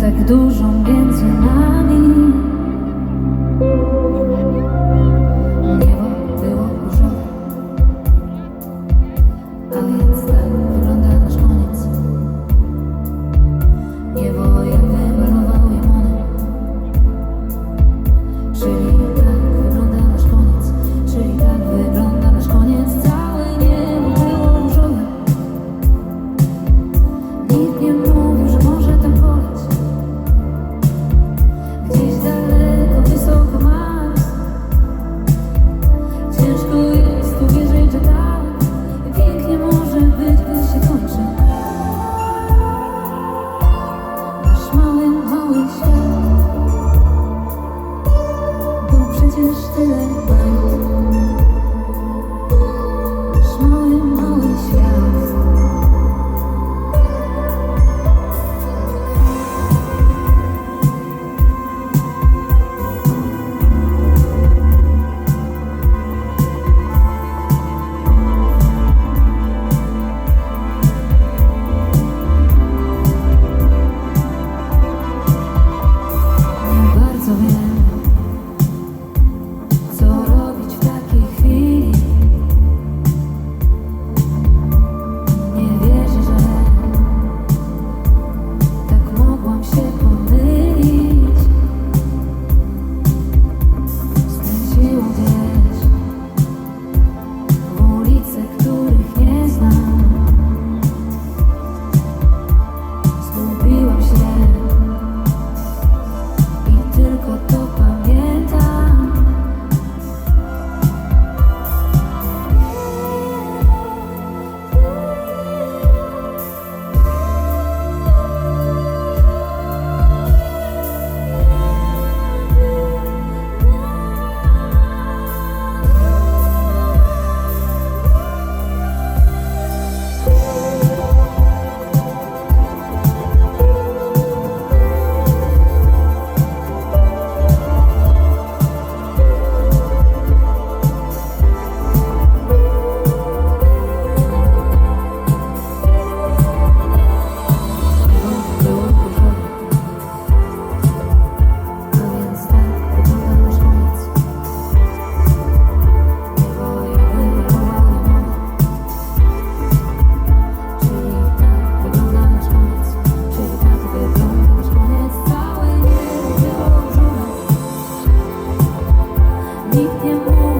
tak dużą między nami. changed the light bulb. 一点不。